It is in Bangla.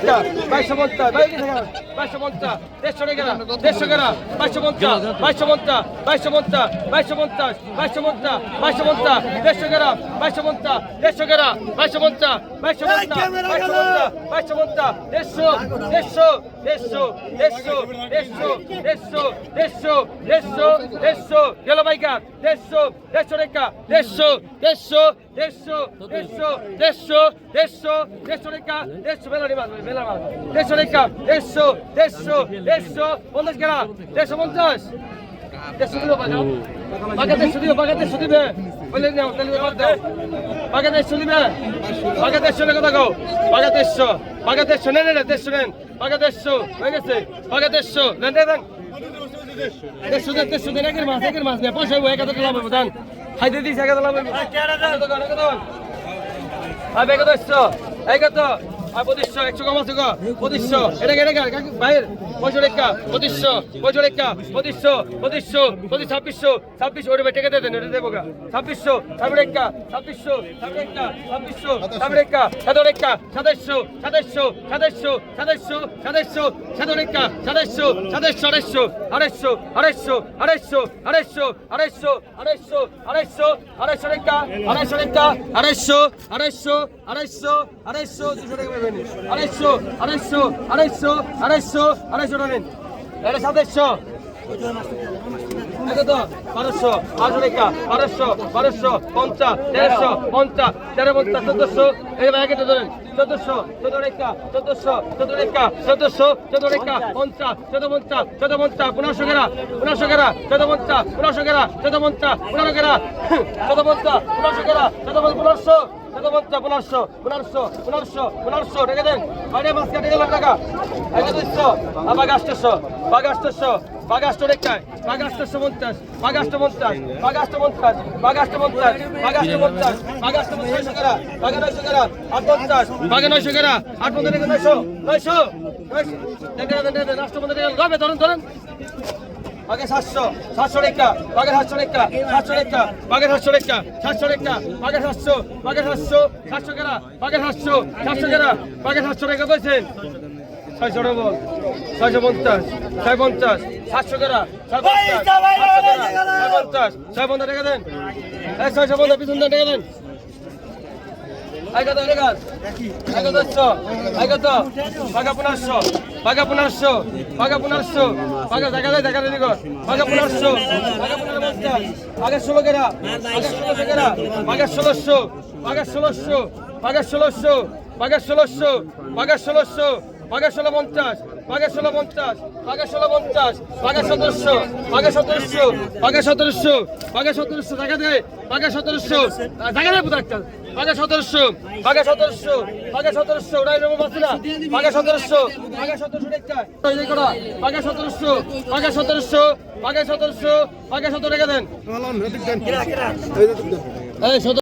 টাকা বাইশশো পঞ্চাশ বাইশশো পঞ্চাশ দেড়শো টাকা দেড়শো টাকা বাইশশো পঞ্চাশ বাইশশো পঞ্চাশ বাইশশো পঞ্চাশ বাইশশো পঞ্চাশ বাইশশো পঞ্চাশ বাইশশো পঞ্চাশ দেড়শো টাকা বাইশশো পঞ্চাশ দেড়শো টাকা বাইশশো পঞ্চাশ বাইশশো পঞ্চাশ বাইশশো পঞ্চাশ দেড়শো দেড়শো দেড়শো দেড়শো দেড়শো দেড়শো দেড়শো দেড়শো দেড়শো গেল বাইকার দেড়শো দেড়শো টাকা দেড়শো দেড়শো দেড়শো দেড়শো দেড়শো দেড়শো দেড়শো টাকা দেড়শো বেলা মাছ দেড়শো টাকা দেড়শো দেড়শো দেড়শো পঞ্চাশ গেলা দেড়শো পঞ্চাশ দেড়শো দিল বাজাও দেড়শো দিবে বাগা দেড়শো দিবে বলে নাও তাহলে বাদ দাও বাগা দেড়শো দিবে বাগা দেড়শো টাকা দেখো বাগা দেড়শো বাগা দেড়শো নেন না দেড়শো নেন বাগা দেড়শো হয়ে গেছে বাগা দেড়শো নেন দেন দেড়শো দেন দেড়শো মাছ একের মাছ নেই পয়সা হইব এক হাজার লাভ হইব দেন খাইতে দিস এক হাজার পঁচিশশো একশো কম আছে পঁচিশশো এটা এটা বাইর পঁয়ষট্টি টাকা পঁচিশশো পঁয়ষট্টি টাকা পঁচিশশো পঁচিশশো পঁচিশ ছাব্বিশ গা ছাব্বিশশো ছাব্বিশ টাকা ছাব্বিশশো ছাব্বিশ টাকা ছাব্বিশশো ছাব্বিশ টাকা সাত টাকা সাতাইশশো সাতাইশশো সাতাইশশো সাতাইশশো সাতাইশশো সাত টাকা সাতাইশশো সাতাইশশো আড়াইশো আড়াইশো আড়াইশো আড়াইশো আড়াইশো আড়াইশো আড়াইশো আড়াইশো আড়াইশো টাকা আড়াইশো টাকা আড়াইশো আড়াইশো আড়াইশো আড়াইশো দুশো টাকা আড়াইশো আড়াইশো আড়াইশো আড়াইশো আড়াইশো নেন এটা সাতাইশো বারোশো টাকা বারোশো বারোশো, পঞ্চাশ, তেরোশো, পঞ্চাশ, তেরো, পঞ্চাশ, চোদ্দশো। এই ব্যাগেটা ধরেন চোদ্দশো, চোদ্দ টাকা চোদ্দশো, চোদ্দ টাকা চোদ্দশো, চোদ্দ টাকা পঞ্চাশ, চোদ্দ পঞ্চাশ চোদ্দ পঞ্চাশ, পনেরোশো গেরা পনেরোশো গেরা, চোদ্দ পঞ্চাশ, পনেরোশো গেরা, চোদ্দ পঞ্চাশ, পনেরো গেরা, চোদ্দ পঞ্চাশ, পনেরোশো গেরা, চোদ্দ পনেরোশো। রেখে দেন। নয়শো নয়শো পঞ্চাশ রাষ্ট্রপতি ধরেন ধরেন। বাগে সাতশো সাতশো রেখা বাগে সাতশো রেখা সাতশো রেখা বাগে সাতশো রেখা সাতশো রেখা বাগে সাতশো বাগে সাতশো সাতশো কেরা বাগে সাতশো সাতশো কেরা বাগে সাতশো রেখা কইছেন ছয়শো ডবল ছয়শো পঞ্চাশ ছয় পঞ্চাশ সাতশো কেরা ছয় পঞ্চাশ ছয় পঞ্চাশ ছয় পঞ্চাশ রেখে দেন। ছয়শো পঞ্চাশ পিছন দেন। রেখে দেন আইগত রেগাল আইগত দশশো আইগত বাগা পনেরোশো বাগা পনেরোশো বাগা পনেরোশো আগে দেখা যায় দেখা যায় আগে পনেরোশো আগে পনেরো পঞ্চাশ আগে ষোলো কেরা আগে ষোলো কেরা আগে ষোলোশো আগে ষোলোশো আগে ষোলোশো আগে ষোলোশো আগে ষোলোশো আগে ষোলো পঞ্চাশ আগে ষোলো পঞ্চাশ আগে ষোলো পঞ্চাশ আগে সদস্য আগে সতেরোশো আগে সদস্য আগে সতেরোশো, দেখা দেয় আগে সদস্য দেখা দেয় একটা। পাঁচা সদস্য পাঁচা সদস্য পাঁচা সদস্য ওরাই রবো বাসিরা। পাঁচা সদস্য পাঁচা সদস্য তৈরি করা। পাঁচা সদস্য পাঁচা সদস্য পাঁচা সদস্য পাঁচা সদস্য রেখে দেন। এই সদস্য